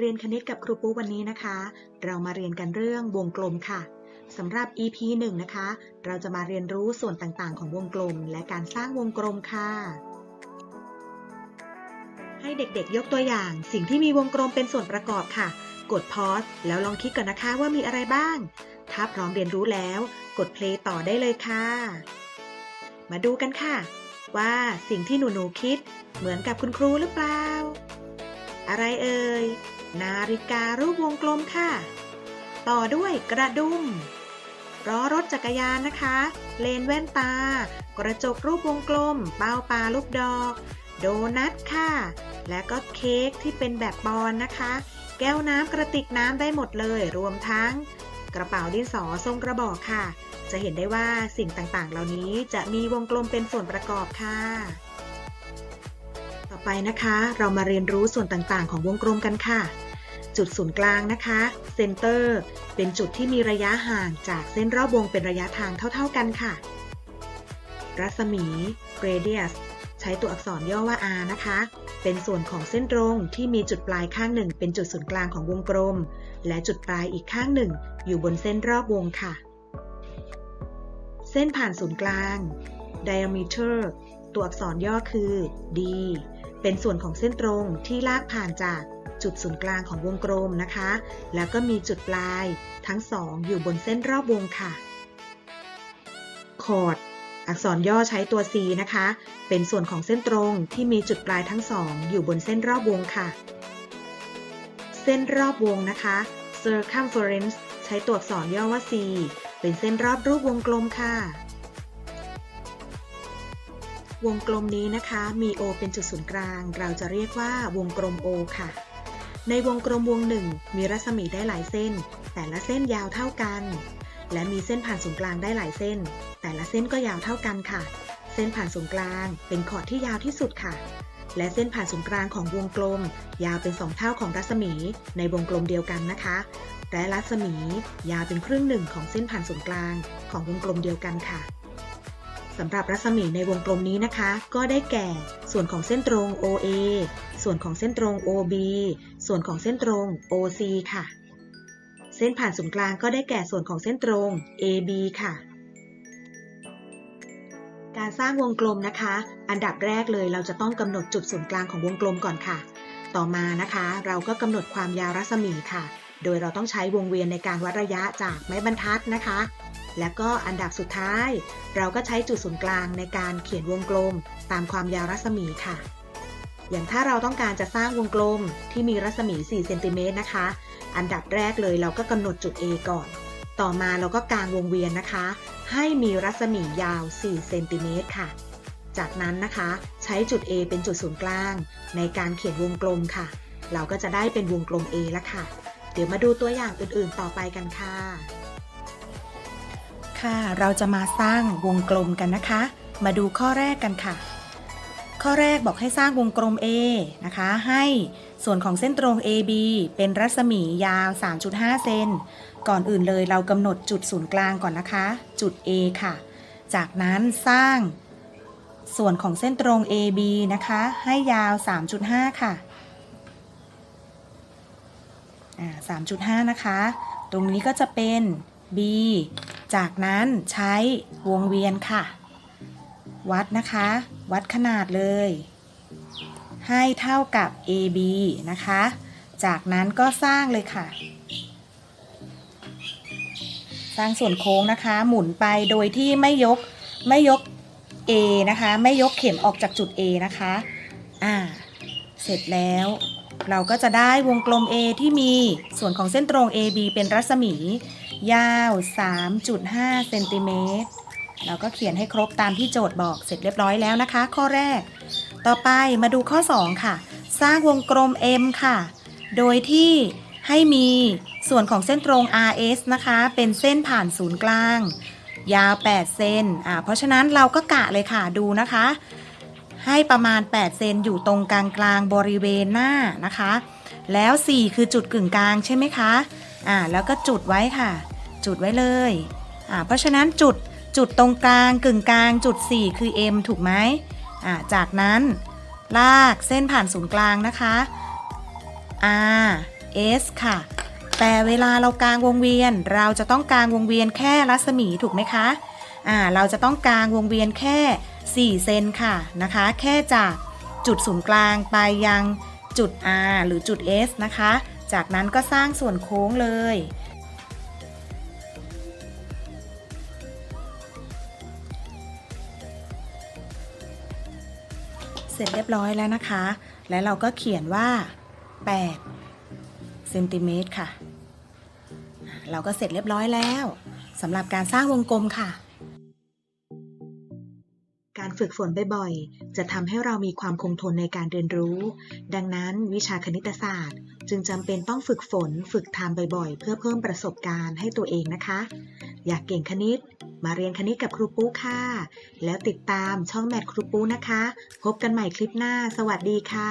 เรียนคณิตกับครูปูวันนี้นะคะ เรามาเรียนกันเรื่องวงกลมค่ะสำหรับ EP 1 นะคะ เราจะมาเรียนรู้ส่วนต่างๆ ของวงกลม และการสร้างวงกลมค่ะ ให้เด็กๆ ยกตัวอย่าง สิ่งที่มีวงกลมเป็นส่วนประกอบค่ะ กดพอสแล้วลองคิดก่อนนะคะว่ามีอะไรบ้าง ถ้าพร้อมเรียนรู้แล้ว กดเพลย์ต่อได้เลยค่ะ มาดูกันค่ะ ว่าสิ่งที่หนูๆคิด เหมือนกับคุณครูหรือเปล่า อะไรเอ่ย นาฬิการูปวงกลมค่ะ ต่อด้วยกระดุมล้อรถจักรยานนะคะ เลนแว่นตา กระจกรูปวงกลม เป้าปลาลูกดอก โดนัทค่ะ และก็เค้กที่เป็นแบบบอลนะคะ แก้วน้ำกระติกน้ำได้หมดเลย รวมทั้ง กระเป๋าดินสอทรงกระบอกค่ะ จะเห็นได้ว่าสิ่งต่างๆ เหล่านี้จะมีวงกลมเป็นส่วนประกอบค่ะ ไปนะคะ เรามาเรียนรู้ส่วนต่างๆ ของวงกลมกันค่ะ จุดศูนย์กลางนะคะเซนเตอร์เป็นจุดที่มีระยะห่างจากเส้นรอบวงเป็นระยะทางเท่า ๆกันค่ะ รัศมี radius ใช้ตัวอักษรย่อว่า r นะคะ เป็นส่วนของเส้นตรงที่มีจุดปลายข้างหนึ่ง เป็นจุดศูนย์กลางของวงกลม และจุดปลายอีกข้างหนึ่ง อยู่บนเส้นรอบวงค่ะ เส้นผ่านศูนย์กลาง diameter ตัวอักษรย่อคือ d เป็นส่วนของเส้นตรงที่ลากผ่านจากจุดศูนย์กลางของวงกลมนะคะ แล้วก็มีจุดปลายทั้งสองอยู่บนเส้นรอบวงค่ะ คอร์ด อักษรย่อใช้ตัว C นะคะ เป็นส่วนของเส้นตรงที่มีจุดปลายทั้งสองอยู่บนเส้นรอบวงค่ะ เส้นรอบวงนะคะ circumference ใช้ตัวอักษรย่อว่า C เป็นเส้นรอบรูปวงกลมค่ะ วงกลมนี้นะคะ มี O เป็นจุดศูนย์กลาง เราจะเรียกว่าวงกลม O ค่ะ ในวงกลมวงหนึ่งมีรัศมีได้หลายเส้น แต่ละเส้นยาวเท่ากัน และมีเส้นผ่านศูนย์กลางได้หลายเส้น แต่ละเส้นก็ยาวเท่ากันค่ะ เส้นผ่านศูนย์กลางเป็นขอดที่ยาวที่สุดค่ะ และเส้นผ่านศูนย์กลางของวงกลม ยาวเป็นสองเท่าของรัศมีในวงกลมเดียวกันนะคะ และรัศมียาวเป็นครึ่งหนึ่งของเส้นผ่านศูนย์กลางของวงกลมเดียวกันค่ะ สำหรับรัศมีในวงกลมนี้นะคะ ก็ได้แก่ ส่วนของเส้นตรง OA ส่วนของเส้นตรง OB ส่วนของเส้นตรง OC ค่ะ เส้นผ่านศูนย์กลางก็ได้แก่ส่วนของเส้นตรง AB ค่ะ การสร้างวงกลมนะคะ อันดับแรกเลยเราจะต้องกำหนดจุดศูนย์กลางของวงกลมก่อนค่ะ ต่อมานะคะ เราก็กำหนดความยาวรัศมีค่ะ โดยเราต้องใช้วงเวียนในการวัดระยะจากไม้บรรทัดนะคะ และก็อันดับสุดท้าย เราก็ใช้จุดศูนย์กลางในการเขียนวงกลม ตามความยาวรัศมีค่ะ อย่างถ้าเราต้องการจะสร้างวงกลมที่มีรัศมี 4 เซนติเมตรนะคะ อันดับแรกเลยเราก็กำหนดจุด A ก่อน ต่อมาเราก็กางวงเวียนนะคะ ให้มีรัศมียาว 4 เซนติเมตรค่ะ จากนั้นนะคะ ใช้จุด A เป็นจุดศูนย์กลาง ในการเขียนวงกลมค่ะ เราก็จะได้เป็นวงกลม A แล้วค่ะ เดี๋ยวมาดูตัวอย่างอื่นๆ ต่อไปกันค่ะ ค่ะ เราจะมาสร้างวงกลมกันนะคะ มาดูข้อแรกกันค่ะ ข้อแรกบอกให้สร้างวงกลม A นะคะ ให้ส่วนของเส้นตรง AB เป็นรัศมียาว 3.5 เซน ก่อนอื่นเลยเรากำหนดจุดศูนย์กลางก่อนนะคะ จุด A ค่ะ จากนั้นสร้างส่วนของเส้นตรง AB นะคะ ให้ยาว 3.5 ค่ะ3.5 นะคะ ตรงนี้ก็จะเป็น B จากนั้นใช้วงเวียนค่ะ วัดนะคะ วัดขนาดเลย ให้เท่ากับ AB นะคะ จากนั้นก็สร้างเลยค่ะ สร้างส่วนโค้งนะคะ หมุนไปโดยที่ไม่ยกไม่ยก A นะคะ ไม่ยกเข็มออกจากจุด A นะคะ อ่า เสร็จแล้ว เราก็จะได้วงกลม A ที่มีส่วนของเส้นตรง AB เป็นรัศมี ยาว 3.5เซนติเมตรเราก็เขียนให้ครบตามที่โจทย์บอกเสร็จเรียบร้อยแล้วนะคะ ข้อแรก ต่อไปมาดูข้อ 2 ค่ะ สร้างวงกลม M ค่ะ โดยที่ให้มีส่วนของเส้นตรง RS นะคะ เป็นเส้นผ่านศูนย์กลาง ยาว 8 เซนอ่าเพราะฉะนั้นเราก็กะเลยค่ะดูนะคะ ให้ประมาณ 8 เซนอยู่ตรงกลางกลางบริเวณหน้านะคะ แล้ว 4 คือจุดกึ่งกลางใช่ไหมคะอ่าแล้วก็จุดไว้ค่ะ จุดไว้เลยอ่าเพราะฉะนั้นจุดจุดตรงกลางกึ่งกลางจุด 4 คือ M ถูกไหมอ่าจากนั้นลากเส้นผ่านศูนย์กลางนะคะ R S ค่ะ แต่เวลาเรากางวงเวียน เราจะต้องกางวงเวียนแค่รัศมีถูกไหมคะอ่าเราจะต้องกางวงเวียนแค่ 4 เซนค่ะนะคะ แค่จากจุดศูนย์กลางไปยังจุด R หรือจุด S นะคะ จากนั้นก็สร้างส่วนโค้งเลย ร็จเรียบร้อยแล้วนะคะ และเราก็เขียนว่า 8 เซนติเมตรค่ะ เราก็เสร็จเรียบร้อยแล้วสำหรับการสร้างวงกลมค่ะ การฝึกฝนบ่อยๆ จะทำให้เรามีความคงทนในการเรียนรู้ ดังนั้นวิชาคณิตศาสตร์ จึงจำเป็นต้องฝึกฝน ฝึกทำบ่อยๆ เพื่อเพิ่มประสบการณ์ให้ตัวเองนะคะ อยากเก่งคณิต มาเรียนคณิตกับครูปูค่ะ แล้วติดตามช่องแมทครูปูนะคะ พบกันใหม่คลิปหน้า สวัสดีค่ะ